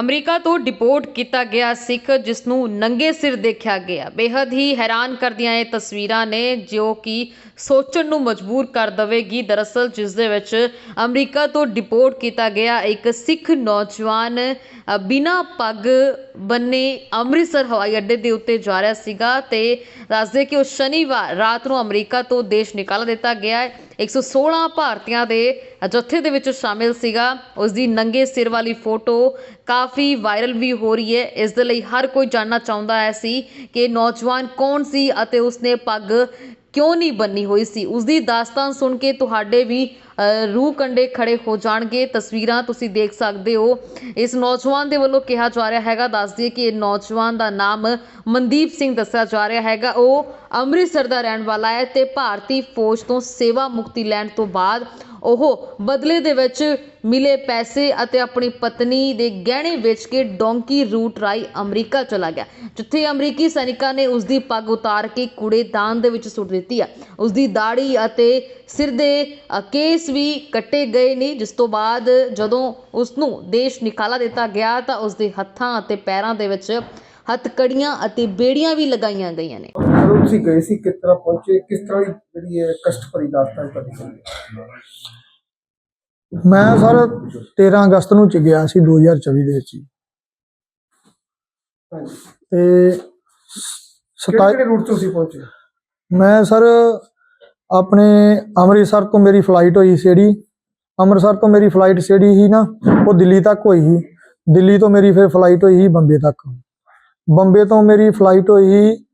America ਤੋਂ deport ਕੀਤਾ ਗਿਆ ਸਿੱਖ ਜਿਸ ਨੂੰ ਨੰਗੇ ਸਿਰ ਦੇਖਿਆ ਗਿਆ। ਬੇहद ਹੀ ਹੈਰਾਨ ਕਰਦੀਆਂ ਇਹ ਤਸਵੀਰਾਂ ਨੇ ਜੋ ਕਿ ਸੋਚਣ ਨੂੰ ਮਜਬੂਰ ਕਰ ਦਵੇਗੀ। ਦਰਅਸਲ ਜਿਸ ਦੇ ਵਿੱਚ ਅਮਰੀਕਾ ਤੋਂ ਡਿਪੋਰਟ ਕੀਤਾ ਗਿਆ ਇੱਕ ਸਿੱਖ ਨੌਜਵਾਨ ਅ, ਬਿਨਾਂ ਪੱਗ ਬੰਨੇ ਅੰਮ੍ਰਿਤਸਰ ਹਵਾਈ ਅੱਡੇ ਦੇ ਉੱਤੇ ਜਾ ਰਿਹਾ ਸੀਗਾ ਤੇ ਦੱਸਦੇ ਕਿ ਉਹ ਸ਼ਨੀਵਾਰ ਰਾਤ ਨੂੰ ਅਮਰੀਕਾ ਤੋਂ ਦੇਸ਼ ਨਿਕਾਲ ਦਿੱਤਾ ਗਿਆ। ਹੈ 116 ਭਾਰਤੀਆਂ ਦੇ ਜੱਥੇ ਦੇ ਵਿੱਚ ਸ਼ਾਮਿਲ ਸੀਗਾ। ਉਸ ਦੀ ਨੰਗੇ ਸਿਰ ਵਾਲੀ ਫੋਟੋ ਕਾਫੀ ਵਾਇਰਲ ਵੀ ਹੋ ਰਹੀ ਹੈ। ਇਸ ਦੇ ਲਈ ਹਰ ਕੋਈ ਜਾਣਨਾ ਚਾਹੁੰਦਾ ਹੈ ਸੀ ਕਿ ਨੌਜਵਾਨ ਕੌਣ ਸੀ ਅਤੇ ਉਸਨੇ ਪੱਗ ਕਿਉਂ ਨਹੀਂ ਬੰਨੀ ਹੋਈ ਸੀ। ਉਸ ਦੀ ਦਾਸਤਾਨ ਸੁਣ ਕੇ ਤੁਹਾਡੇ ਵੀ ਰੂਹ ਕੰਡੇ ਖੜੇ ਹੋ ਜਾਣਗੇ। ਤਸਵੀਰਾਂ ਤੁਸੀਂ ਦੇਖ ਸਕਦੇ ਹੋ। ਇਸ ਨੌਜਵਾਨ ਦੇ ਵੱਲੋਂ ਕਿਹਾ ਜਾ ਰਿਹਾ ਹੈਗਾ, ਦੱਸ ਦਈਏ ਕਿ ਇਹ ਨੌਜਵਾਨ ਦਾ ਨਾਮ ਮਨਦੀਪ ਸਿੰਘ ਦੱਸਿਆ ਜਾ ਰਿਹਾ ਹੈਗਾ। ਉਹ ਅੰਮ੍ਰਿਤਸਰ ਦਾ ਰਹਿਣ ਵਾਲਾ ਹੈ ਤੇ ਭਾਰਤੀ ਫੌਜ ਤੋਂ ਸੇਵਾ ਮੁਕਤੀ ਲੈਣ ਤੋਂ ਬਾਅਦ ਉਹ ਬਦਲੇ ਦੇ ਵਿੱਚ ਮਿਲੇ ਪੈਸੇ ਅਤੇ ਆਪਣੀ ਪਤਨੀ ਦੇ ਗਹਿਣੇ ਵੇਚ ਕੇ ਡੋਂਕੀ ਰੂਟ ਰਾਈ ਅਮਰੀਕਾ ਚਲਾ ਗਿਆ। ਜਿੱਥੇ ਅਮਰੀਕੀ ਸੈਨਿਕਾਂ ਨੇ ਉਸ ਦੀ ਪੱਗ ਉਤਾਰ ਕੇ ਕੂੜੇਦਾਨ ਦੇ ਵਿੱਚ ਸੁੱਟ ਦਿੱਤੀ ਹੈ। ਉਸ ਦੀ ਦਾੜੀ ਅਤੇ ਸਿਰ ਦੇ ਕੇਸ ਵੀ ਕੱਟੇ ਗਏ ਨੇ ਜਿਸ ਤੋਂ ਬਾਅਦ ਜਦੋਂ ਉਸ ਨੂੰ ਦੇਸ਼ ਨਿਕਾਲਾ ਦਿੱਤਾ ਗਿਆ ਤਾਂ ਉਸ ਦੇ ਹੱਥਾਂ ਅਤੇ ਪੈਰਾਂ ਦੇ ਵਿੱਚ ਹੱਥਕੜੀਆਂ ਅਤੇ ਬੇੜੀਆਂ ਵੀ ਲਗਾਈਆਂ ਗਈਆਂ ਨੇ। ਜਦੋਂ ਤੁਸੀਂ ਗਏ ਸੀ ਕਿਸ ਤਰ੍ਹਾਂ ਪਹੁੰਚੇ? ਕਿਸ ਤਰ੍ਹਾਂ ਦੀ ਜਿਹੜੀ ਹੈ ਕਸ਼ਟ ਭਰੀ ਦਾਸਤਾਨ ਤੁਹਾਡੀ? ਸੀ ਮੈਂ ਸਰ 13 ਅਗਸਤ ਨੂੰ ਚ ਗਿਆ ਸੀ 2024 ਦੇ ਵਿੱਚ। ਹਾਂਜੀ। ਤੇ ਕਿਹੜੇ 27 ਕਿਹੜੇ ਰੂਟ ਤੋਂ ਤੁਸੀਂ ਪਹੁੰਚੇ? ਮੈਂ ਸਰ ਆਪਣੇ ਅੰਮ੍ਰਿਤਸਰ ਤੋਂ ਮੇਰੀ ਫਲਾਈਟ ਹੋਈ ਸੀੜੀ ਅੰਮ੍ਰਿਤਸਰ ਤੋਂ ਮੇਰੀ ਫਲਾਈਟ ਜਿਹੜੀ ਸੀ ਨਾ, ਉਹ ਦਿੱਲੀ ਤੱਕ ਹੋਈ ਸੀ। ਦਿੱਲੀ ਤੋਂ ਮੇਰੀ ਫਿਰ ਫਲਾਈਟ ਹੋਈ ਸੀ ਬੰਬੇ ਤੱਕ। ਬੰਬੇ ਤੋਂ ਮੇਰੀ ਫਲਾਈਟ ਹੋਈ ਸੀ,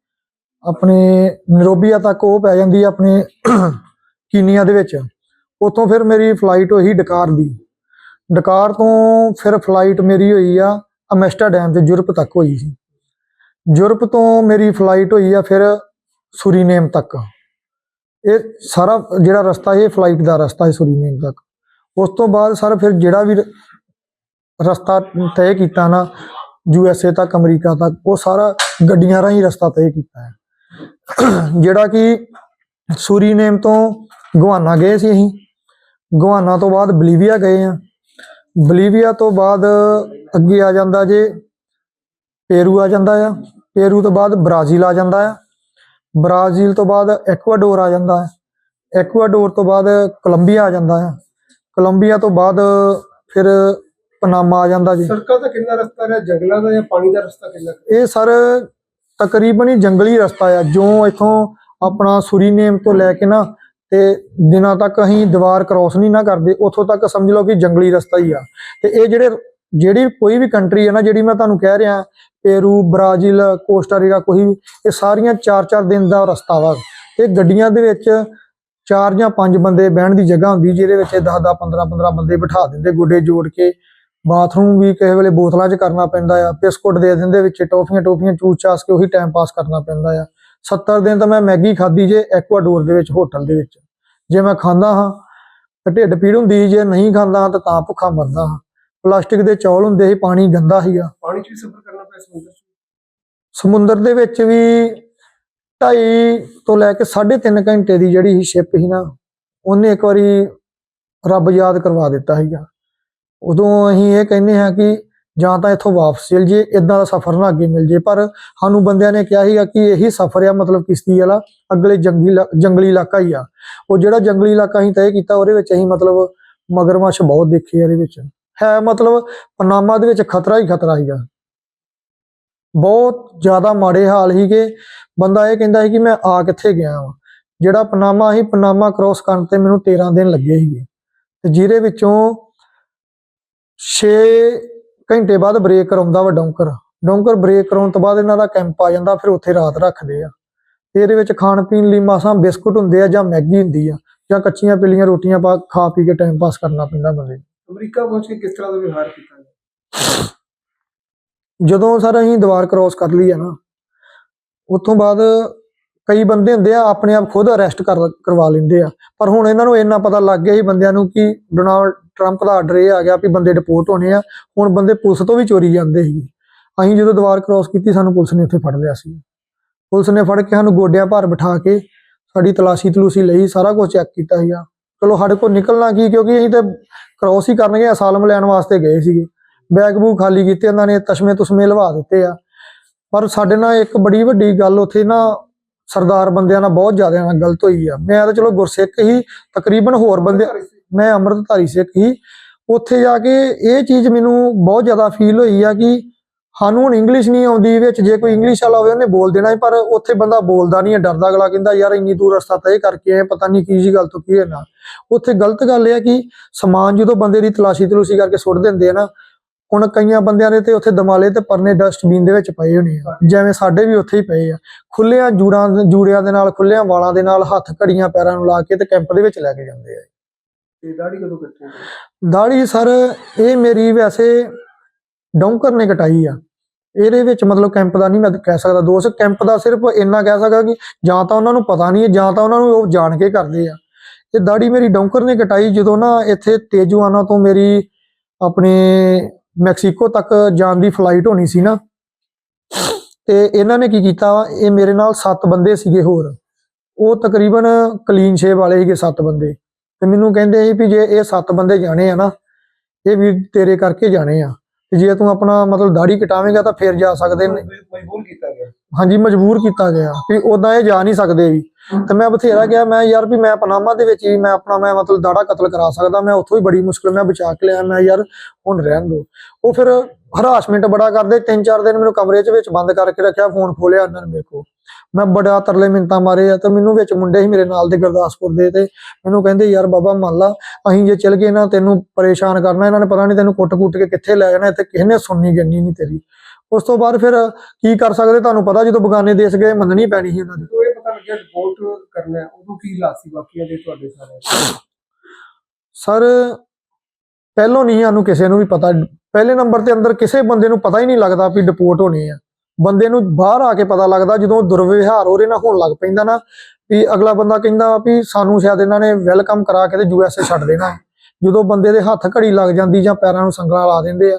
ਆਪਣੇ ਨਰੋਬੀਆ ਤੱਕ ਉਹ ਪੈ ਜਾਂਦੀ ਆਪਣੇ ਕੀਨੀਆ ਦੇ ਵਿੱਚ। ਉੱਥੋਂ ਫਿਰ ਮੇਰੀ ਫਲਾਈਟ ਹੋਈ ਡਕਾਰ ਦੀ। ਡਕਾਰ ਤੋਂ ਫਿਰ ਫਲਾਈਟ ਮੇਰੀ ਹੋਈ ਆ ਅਮੈਸਟਰਡੈਮ ਤੇ ਯੂਰਪ ਤੱਕ ਹੋਈ ਸੀ। ਯੂਰਪ ਤੋਂ ਮੇਰੀ ਫਲਾਈਟ ਹੋਈ ਆ ਫਿਰ ਸੁਰੀਨੇਮ ਤੱਕ। ਇਹ ਸਾਰਾ ਜਿਹੜਾ ਰਸਤਾ ਇਹ ਫਲਾਈਟ ਦਾ ਰਸਤਾ ਹੈ ਸੁਰੀਨੇਮ ਤੱਕ। ਉਸ ਤੋਂ ਬਾਅਦ ਸਰ ਫਿਰ ਜਿਹੜਾ ਵੀ ਰਸਤਾ ਤੈਅ ਕੀਤਾ ਨਾ, ਯੂ ਐਸ ਏ ਤੱਕ, ਅਮਰੀਕਾ ਤੱਕ, ਉਹ ਸਾਰਾ ਗੱਡੀਆਂ ਰਾਹੀਂ ਰਸਤਾ ਤੈਅ ਕੀਤਾ ਹੈ। ਜਿਹੜਾ ਕਿ ਸੁਰੀਨੇਮ ਤੋਂ ਗਵਾਨਾ ਗਏ ਸੀ ਅਸੀਂ। ਗਵਾਨਾ ਤੋਂ ਬਾਅਦ ਬਲੀਵੀਆ ਗਏ ਆ ਬਲੀਵੀਆ ਤੋਂ ਬਾਅਦ ਅੱਗੇ ਆ ਜਾਂਦਾ ਜੇ ਪੇਰੂ ਆ ਜਾਂਦਾ ਆ। ਪੇਰੂ ਤੋਂ ਬਾਅਦ ਬ੍ਰਾਜ਼ੀਲ ਆ ਜਾਂਦਾ ਆ। ਬ੍ਰਾਜ਼ੀਲ ਤੋਂ ਬਾਅਦ ਐਕਵਾਡੋਰ ਆ ਜਾਂਦਾ ਹੈ। ਐਕਵਾਡੋਰ ਤੋਂ ਬਾਅਦ ਕੋਲੰਬੀਆ ਆ ਜਾਂਦਾ ਹੈ। ਕੋਲੰਬੀਆ ਤੋਂ ਬਾਅਦ ਫਿਰ ਪਨਾਮਾ ਆ ਜਾਂਦਾ ਜੀ। ਸੜਕਾਂ ਦਾ ਕਿੰਨਾ ਰਸਤਾ ਹੈ? ਜੰਗਲਾਂ ਦਾ ਜਾਂ ਪਾਣੀ ਦਾ ਰਸਤਾ ਕਿੰਨਾ? ਇਹ ਸਰ ਤਕਰੀਬਨ ਹੀ ਜੰਗਲੀ ਰਸਤਾ ਆ। ਜੋ ਇਥੋਂ ਆਪਣਾ ਸੁਰੀਨੇਮ ਤੋਂ ਲੈ ਕੇ ਨਾ ਤੇ ਦਿਨਾਂ ਤੱਕ ਅਸੀਂ ਦੀਵਾਰ ਕ੍ਰਾਸ ਨਹੀਂ ਨਾ ਕਰਦੇ ਉੱਥੋਂ ਤੱਕ ਸਮਝ ਲਓ ਕਿ ਜੰਗਲੀ ਰਸਤਾ ਹੀ ਆ। ਤੇ ਇਹ ਜਿਹੜੇ ਜਿਹੜੀ ਕੋਈ ਵੀ ਕੰਟਰੀ ਹੈ ਨਾ ਜਿਹੜੀ ਮੈਂ ਤੁਹਾਨੂੰ ਕਹਿ ਰਿਹਾ ਪੇਰੂ, ਬ੍ਰਾਜ਼ੀਲ ਕੋਸਟਾਰੀਕਾ ਕੋਈ ਵੀ, ਇਹ ਸਾਰੀਆਂ 4-4 ਦਿਨ ਦਾ ਰਸਤਾ ਵਾ। ਇਹ ਗੱਡੀਆਂ ਦੇ ਵਿੱਚ ਚਾਰ ਜਾਂ ਪੰਜ ਬੰਦੇ ਬਹਿਣ ਦੀ ਜਗ੍ਹਾ ਹੁੰਦੀ, ਜਿਹਦੇ ਵਿੱਚ 10-10 15-15 ਬੰਦੇ ਬਿਠਾ ਦਿੰਦੇ, ਗੋਡੇ ਜੋੜ ਕੇ। ਬਾਥਰੂਮ ਵੀ ਕਿਸੇ ਵੇਲੇ ਬੋਤਲਾਂ 'ਚ ਕਰਨਾ ਪੈਂਦਾ ਆ, ਬਿਸਕੁਟ ਦੇ ਦਿੰਦੇ ਵਿੱਚ, ਟੋਫੀਆਂ ਟੋਫੀਆਂ, ਚੂਸ ਚਾਸ ਕੇ ਉਹੀ ਟਾਈਮ ਪਾਸ ਕਰਨਾ ਪੈਂਦਾ ਆ। 70 ਦਿਨ ਤਾਂ ਮੈਂ ਮੈਗੀ ਖਾਧੀ ਜੇ ਐਕਵਾਡੋਰ ਦੇ ਵਿੱਚ ਹੋਟਲ ਦੇ ਵਿੱਚ। ਜੇ ਮੈਂ ਖਾਂਦਾ ਹਾਂ, ਤਾਂ ਢਿੱਡ ਪੀੜ ਹੁੰਦੀ, ਜੇ ਨਹੀਂ ਖਾਂਦਾ ਹਾਂ, ਤਾਂ ਤਾਂ ਭੁੱਖਾ ਮਰਦਾ ਹਾਂ। ਪਲਾਸਟਿਕ ਦੇ ਚੌਲ ਹੁੰਦੇ ਸੀ ਪਾਣੀ ਗੰਦਾ ਸੀਗਾ। ਪਾਣੀ 'ਚ ਵੀ ਸਫ਼ਰ ਕਰਨਾ ਪਿਆ ਸਮੁੰਦਰ 'ਚ? ਸਮੁੰਦਰ ਦੇ ਵਿੱਚ ਵੀ 2.5 ਤੋਂ ਲੈ ਕੇ 3.5 ਘੰਟੇ ਦੀ ਜਿਹੜੀ ਸ਼ਿਪ ਸੀ ਨਾ ਉਹਨੇ ਇੱਕ ਵਾਰੀ ਰੱਬ ਯਾਦ ਕਰਵਾ ਦਿੱਤਾ ਸੀਗਾ। ਉਦੋਂ ਅਸੀਂ ਇਹ ਕਹਿੰਦੇ ਹਾਂ ਕਿ ਜਾਂ ਤਾਂ ਇੱਥੋਂ ਵਾਪਸ ਚਲ ਜੇ ਇਦਾਂ ਦਾ ਸਫ਼ਰ ਨਾ ਅੱਗੇ ਮਿਲ ਜੇ ਪਰ ਸਾਨੂੰ ਬੰਦਿਆਂ ਨੇ ਕਿਹਾ ਸੀਗਾ ਕਿ ਇਹੀ ਸਫ਼ਰ ਆ ਮਤਲਬ ਕਿਸ਼ਤੀ ਵਾਲਾ ਅਗਲੇ ਜੰਗਲੀ ਜੰਗਲੀ ਇਲਾਕਾ ਹੀ ਆ। ਉਹ ਜਿਹੜਾ ਜੰਗਲੀ ਇਲਾਕਾ ਅਸੀਂ ਤੈਅ ਕੀਤਾ ਉਹਦੇ ਵਿੱਚ ਅਸੀਂ ਮਤਲਬ ਮਗਰਮੱਛ ਬਹੁਤ ਦੇਖੇ ਆ ਇਹਦੇ ਵਿੱਚ। ਹੈ, ਮਤਲਬ ਪਨਾਮਾ ਦੇ ਵਿੱਚ ਖਤਰਾ ਹੀ ਖਤਰਾ ਸੀਗਾ। ਬਹੁਤ ਜ਼ਿਆਦਾ ਮਾੜੇ ਹਾਲ ਸੀਗੇ। ਬੰਦਾ ਇਹ ਕਹਿੰਦਾ ਸੀ ਕਿ ਮੈਂ ਆ ਕਿੱਥੇ ਗਿਆ ਵਾਂ। ਜਿਹੜਾ ਪਨਾਮਾ ਸੀ, ਪਨਾਮਾ ਕ੍ਰੋਸ ਕਰਨ ਤੇ ਮੈਨੂੰ 13 ਦਿਨ ਲੱਗੇ ਸੀਗੇ। ਤੇ ਜਿਹਦੇ ਵਿੱਚੋਂ 6 ਘੰਟੇ ਬਾਅਦ ਬ੍ਰੇਕ ਕਰਾਉਂਦਾ ਵਾ ਡੌਂਕਰ। ਡੌਂਕਰ ਬ੍ਰੇਕ ਕਰਾਉਣ ਤੋਂ ਬਾਅਦ ਇਹਨਾਂ ਦਾ ਕੈਂਪ ਆ ਜਾਂਦਾ, ਫਿਰ ਉੱਥੇ ਰਾਤ ਰੱਖਦੇ ਆ। ਤੇ ਇਹਦੇ ਵਿੱਚ ਖਾਣ ਪੀਣ ਲਈ ਮਾਸਾਂ ਬਿਸਕੁਟ ਹੁੰਦੇ ਆ ਜਾਂ ਮੈਗੀ ਹੁੰਦੀ ਆ ਜਾਂ ਕੱਚੀਆਂ ਪੀਲੀਆਂ ਰੋਟੀਆਂ ਪਾ ਖਾ ਪੀ ਕੇ ਟਾਈਮ ਪਾਸ ਕਰਨਾ ਪੈਂਦਾ ਬੰਦੇ ਨੂੰ। ਅਮਰੀਕਾ ਪਹੁੰਚ ਕੇ ਕਿਸ ਤਰ੍ਹਾਂ ਦਾ ਵਿਵਹਾਰ ਕੀਤਾ ਗਿਆ? ਜਦੋਂ ਸਰ ਅਸੀਂ ਦੀਵਾਰ ਕ੍ਰੋਸ ਕਰ ਲਈ ਹੈ ਨਾ, ਉੱਥੋਂ ਬਾਅਦ ਕਈ ਬੰਦੇ ਹੁੰਦੇ ਆ ਆਪਣੇ ਆਪ ਖੁਦ ਅਰੈਸਟ ਕਰ, ਕਰਵਾ ਲੈਂਦੇ ਆ। ਪਰ ਹੁਣ ਇਹਨਾਂ ਨੂੰ ਇੰਨਾ ਪਤਾ ਲੱਗ ਗਿਆ ਸੀ ਬੰਦਿਆਂ ਨੂੰ ਕਿ ਡੋਨਾਲਡ ਟਰੰਪ ਦਾ ਆਰਡਰ ਇਹ ਆ ਗਿਆ ਵੀ ਬੰਦੇ ਡਿਪੋਰਟ ਹੋਣੇ ਆ, ਹੁਣ ਬੰਦੇ ਪੁਲਿਸ ਤੋਂ ਵੀ ਚੋਰੀ ਜਾਂਦੇ ਸੀ ਅਸੀਂ ਜਦੋਂ ਦੀਵਾਰ ਕ੍ਰੋਸ ਕੀਤੀ, ਸਾਨੂੰ ਪੁਲਿਸ ਨੇ ਉੱਥੇ ਫੜ ਲਿਆ ਸੀ। ਪੁਲਿਸ ਨੇ ਫੜ ਕੇ ਸਾਨੂੰ ਗੋਡਿਆਂ ਭਾਰ ਬਿਠਾ ਕੇ ਸਾਡੀ ਤਲਾਸ਼ੀ ਤਲੂਸੀ ਲਈ ਸਾਰਾ ਕੁਝ ਚੈੱਕ ਕੀਤਾ ਸੀਗਾ। ਚਲੋ ਸਾਡੇ ਕੋਲ ਨਿਕਲਣਾ ਕੀ, ਕਿਉਂਕਿ ਅਸੀਂ ਤੇ ਕ੍ਰੋਸ ਹੀ ਕਰਨਗੇ ਅਸਾਲਮ ਲੈਣ ਵਾਸਤੇ ਗਏ ਸੀਗੇ। ਬੈਗ ਬੂਗ ਖਾਲੀ ਕੀਤੇ, ਇਹਨਾਂ ਨੇ ਤਸ਼ਮੇ ਤੁਸਮੇ ਲਵਾ ਦਿੱਤੇ ਆ। ਪਰ ਸਾਡੇ ਨਾਲ ਇੱਕ ਬੜੀ ਵੱਡੀ ਗੱਲ, ਉੱਥੇ ਨਾ ਸਰਦਾਰ ਬੰਦਿਆਂ ਨਾਲ ਬਹੁਤ ਜ਼ਿਆਦਾ ਨਾਲ ਗਲਤ ਹੋਈ ਆ। ਮੈਂ ਤਾਂ ਚਲੋ ਗੁਰਸਿੱਖ ਹੀ, ਤਕਰੀਬਨ ਹੋਰ ਬੰਦੇ ਮੈਂ ਅੰਮ੍ਰਿਤਧਾਰੀ ਸਿੱਖ ਹੀ। ਉੱਥੇ ਜਾ ਕੇ ਇਹ ਚੀਜ਼ ਮੈਨੂੰ ਬਹੁਤ ਜ਼ਿਆਦਾ ਫੀਲ ਹੋਈ ਆ ਕਿ ਸਾਨੂੰ ਹੁਣ ਇੰਗਲਿਸ਼ ਨਹੀਂ ਆਉਂਦੀ ਵਿੱਚ ਜੇ ਕੋਈ ਇੰਗਲਿਸ਼ ਵਾਲਾ ਹੋਵੇ ਉਹਨੇ ਬੋਲ ਦੇਣਾ ਪਰ ਉੱਥੇ ਬੰਦਾ ਬੋਲਦਾ ਨਹੀਂ ਹੈ ਡਰਦਾ ਅਗਲਾ ਕਹਿੰਦਾ ਯਾਰ ਇੰਨੀ ਦੂਰ ਰਸਤਾ ਤੈਅ ਕਰਕੇ ਆਏ ਪਤਾ ਨਹੀਂ ਕੀ ਜੀ ਗੱਲ ਤੋਂ ਕੀ ਹੈ ਨਾ ਉੱਥੇ ਗਲਤ ਗੱਲ ਇਹ ਆ ਕਿ ਸਮਾਨ ਜਦੋਂ ਬੰਦੇ ਦੀ ਤਲਾਸ਼ੀ ਤਲੂਸ਼ੀ ਕਰਕੇ ਸੁੱਟ ਦਿੰਦੇ ਆ ਨਾ ਹੁਣ ਕਈਆਂ ਬੰਦਿਆਂ ਦੇ ਤੇ ਉੱਥੇ ਦਮਾਲੇ ਤੇ ਪਰਨੇ ਡਸਟਬਿਨ ਦੇ ਵਿੱਚ ਪਏ ਹੋਣੇ ਆ ਜਿਵੇਂ ਸਾਡੇ ਵੀ ਉੱਥੇ ਹੀ ਪਏ ਆ। ਖੁੱਲਿਆਂ ਜੂੜਾਂ ਜੂੜਿਆਂ ਦੇ ਨਾਲ ਖੁੱਲਿਆਂ ਵਾਲਾਂ ਦੇ ਨਾਲ ਹੱਥ ਘੜੀਆਂ ਪੈਰਾਂ ਨੂੰ ਲਾ ਕੇ ਤੇ ਕੈਂਪ ਦੇ ਵਿੱਚ ਲੈ ਕੇ ਜਾਂਦੇ ਆ। ਤੇ ਦਾੜੀ ਕਦੋਂ ਦਾੜੀ ਸਰ ਇਹ ਮੇਰੀ ਵੈਸੇ ਡੌਂਕਰ ਨੇ ਕਟਾਈ ਆ। ਇਹਦੇ ਵਿੱਚ ਮਤਲਬ ਕੈਂਪ ਦਾ ਨਹੀਂ ਮੈਂ ਕਹਿ ਸਕਦਾ ਦੋਸਤ ਕੈਂਪ ਦਾ ਸਿਰਫ ਇੰਨਾ ਕਹਿ ਸਕਦਾ ਕਿ ਜਾਂ ਤਾਂ ਉਹਨਾਂ ਨੂੰ ਪਤਾ ਨਹੀਂ ਹੈ, ਜਾਂ ਤਾਂ ਉਹਨਾਂ ਨੂੰ ਉਹ ਜਾਣ ਕੇ ਕਰਦੇ ਆ। ਇਹ ਦਾੜੀ ਮੇਰੀ ਡੌਂਕਰ ਨੇ ਕਟਾਈ ਜਦੋਂ ਨਾ ਇੱਥੇ ਤੇਜ਼ੁਆਨਾ ਤੋਂ ਮੇਰੀ ਆਪਣੇ ਮੈਕਸੀਕੋ ਤੱਕ ਜਾਣ ਦੀ ਫਲਾਈਟ ਹੋਣੀ ਸੀ ਨਾ। ਤੇ ਇਹਨਾਂ ਨੇ ਕੀ ਕੀਤਾ ਇਹ ਮੇਰੇ ਨਾਲ 7 ਬੰਦੇ ਸੀਗੇ ਹੋਰ। ਉਹ ਤਕਰੀਬਨ ਕਲੀਨ ਸ਼ੇਵ ਵਾਲੇ ਸੀਗੇ 7 ਬੰਦੇ। ਤੇ ਮੈਨੂੰ ਕਹਿੰਦੇ ਸੀ ਵੀ ਜੇ ਇਹ 7 ਬੰਦੇ ਜਾਣੇ ਆ ਨਾ, ਇਹ ਵੀ ਤੇਰੇ ਕਰਕੇ ਜਾਣੇ ਆ। ਤੇ ਜੇ ਤੂੰ ਆਪਣਾ ਮਤਲਬ ਦਾੜੀ ਕਟਾਵੇਂਗਾ ਤਾਂ ਫੇਰ ਜਾ ਸਕਦੇ ਨੇ। ਮਜਬੂਰ ਕੀਤਾ ਗਿਆ। ਹਾਂਜੀ, ਮਜਬੂਰ ਕੀਤਾ ਗਿਆ ਵੀ ਉਦਾਂ ਇਹ ਜਾ ਨਹੀਂ ਸਕਦੇ ਵੀ। ਤੇ ਮੈਂ ਬਥੇਰਾ ਗਿਆ ਮੈਂ ਯਾਰ ਵੀ ਮੈਂ ਪਨਾਮਾ ਦੇ ਵਿੱਚ ਹੀ, ਮੈਂ ਆਪਣਾ, ਮੈਂ ਮਤਲਬ ਦਾੜਾ ਕਤਲ ਕਰਾ ਸਕਦਾ, ਮੈਂ ਉੱਥੋਂ ਹੀ ਬੜੀ ਮੁਸ਼ਕਲ ਮੈਂ ਬਚਾ ਕੇ ਲਿਆ, ਮੈਂ ਯਾਰ ਹੁਣ ਰਹਿਣ ਦੋ। ਉਹ ਫਿਰ ਹਰਾਸਮੈਂਟ ਬੜਾ ਕਰਦੇ, ਤਿੰਨ ਚਾਰ ਦਿਨ ਮੈਨੂੰ ਕਮਰੇ 'ਚ ਵਿੱਚ ਬੰਦ ਕਰਕੇ ਰੱਖਿਆ, ਫੋਨ ਖੋਲਿਆ ਉਹਨਾਂ ਨੇ ਮੇਰੇ ਕੋਲ। ਮੈਂ ਬੜਾ ਤਰਲੇ ਮਿੰਤਾਂ ਮਾਰੇ ਆ ਤੇ ਮੈਨੂੰ ਵਿੱਚ ਮੁੰਡੇ ਸੀ ਮੇਰੇ ਨਾਲ ਦੇ ਗੁਰਦਾਸਪੁਰ ਦੇ ਤੇ ਮੈਨੂੰ ਕਹਿੰਦੇ, ਯਾਰ ਬਾਬਾ, ਮੰਨ ਲਾ, ਅਸੀਂ ਜੇ ਚਲ ਗਏ ਨਾ, ਤੈਨੂੰ ਪਰੇਸ਼ਾਨ ਕਰਨਾ, ਇਹਨਾਂ ਨੇ ਪਤਾ ਨਹੀਂ ਤੈਨੂੰ ਕੁੱਟ-ਕੁੱਟ ਕੇ ਕਿੱਥੇ ਲੈ ਜਾਣਾ ਤੇ ਕਿਸੇ ਨੇ ਸੁਣਨੀ ਗੰਨੀ ਨਹੀਂ ਤੇਰੀ। ਉਸ ਤੋਂ ਬਾਅਦ ਫਿਰ ਕੀ ਕਰ ਸਕਦੇ ਤੁਹਾਨੂੰ ਪਤਾ ਜਦੋਂ ਬਗਾਨੇ ਦੇਸ਼ ਗਏ ਮੰਨਣੀ ਪੈਣੀ ਸੀ ਉਹਨਾਂ ਦੀ। ਜਦੋਂ ਇਹ ਪਤਾ ਲੱਗਿਆ ਰਿਪੋਰਟ ਕਰਨਾ ਉਦੋਂ ਕੀ ਲਾਸੀ ਬਾਕੀਆਂ ਦੇ ਤੁਹਾਡੇ ਸਾਰੇ? ਸਰ ਪਹਿਲੋਂ ਨਹੀਂ ਸਾਨੂੰ ਕਿਸੇ ਨੂੰ ਵੀ ਪਤਾ। ਪਹਿਲੇ ਨੰਬਰ ਤੇ ਅੰਦਰ ਕਿਸੇ ਬੰਦੇ ਨੂੰ ਪਤਾ ਹੀ ਨਹੀਂ ਲੱਗਦਾ ਵੀ ਡਿਪੋਰਟ ਹੋਣੇ ਆ। ਬੰਦੇ ਨੂੰ ਬਾਹਰ ਆ ਕੇ ਪਤਾ ਲੱਗਦਾ ਜਦੋਂ ਦੁਰਵਿਵਹਾਰ ਉਹਦੇ ਨਾਲ ਹੋਣ ਲੱਗ ਪੈਂਦਾ ਨਾ ਵੀ ਅਗਲਾ ਬੰਦਾ ਕਹਿੰਦਾ ਵੀ ਸਾਨੂੰ ਸ਼ਾਇਦ ਇਹਨਾਂ ਨੇ ਵੈਲਕਮ ਕਰਾ ਕੇ ਤੇ ਯੂਐਸਏ ਛੱਡ ਦੇਣਾ। ਜਦੋਂ ਬੰਦੇ ਦੇ ਹੱਥ ਘੜੀ ਲੱਗ ਜਾਂਦੀ ਜਾਂ ਪੈਰਾਂ ਨੂੰ ਸੰਗਲਾਂ ਲਾ ਦਿੰਦੇ ਆ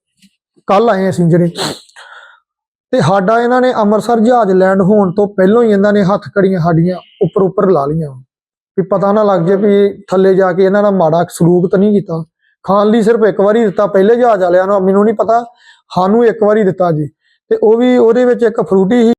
ਕੱਲ ਆਏ ਅਸੀਂ ਜਿਹੜੇ। ਤੇ ਸਾਡਾ ਇਹਨਾਂ ਨੇ ਅੰਮ੍ਰਿਤਸਰ ਜਹਾਜ਼ ਲੈਂਡ ਹੋਣ ਤੋਂ ਪਹਿਲਾਂ ਹੀ ਇਹਨਾਂ ਨੇ ਹੱਥ ਘੜੀਆਂ ਸਾਡੀਆਂ ਉੱਪਰ ਉੱਪਰ ਲਾ ਲੀਆਂ ਵੀ ਪਤਾ ਨਾ ਲੱਗ ਜੇ ਵੀ ਥੱਲੇ ਜਾ ਕੇ ਇਹਨਾਂ ਦਾ ਮਾੜਾ ਸਲੂਕ ਤਾਂ ਨਹੀਂ ਕੀਤਾ। ਖਾਣ ਲਈ ਸਿਰਫ ਇੱਕ ਵਾਰੀ ਦਿੱਤਾ, ਪਹਿਲੇ ਜਹਾਜ਼ ਵਾਲਿਆਂ ਨੂੰ, ਮੈਨੂੰ ਨਹੀਂ ਪਤਾ। ਸਾਨੂੰ ਇੱਕ ਵਾਰੀ ਦਿੱਤਾ ਜੀ। ਤੇ ਉਹ ਵੀ ਉਹਦੇ ਵਿੱਚ ਇੱਕ ਫਰੂਟੀ ਸੀ।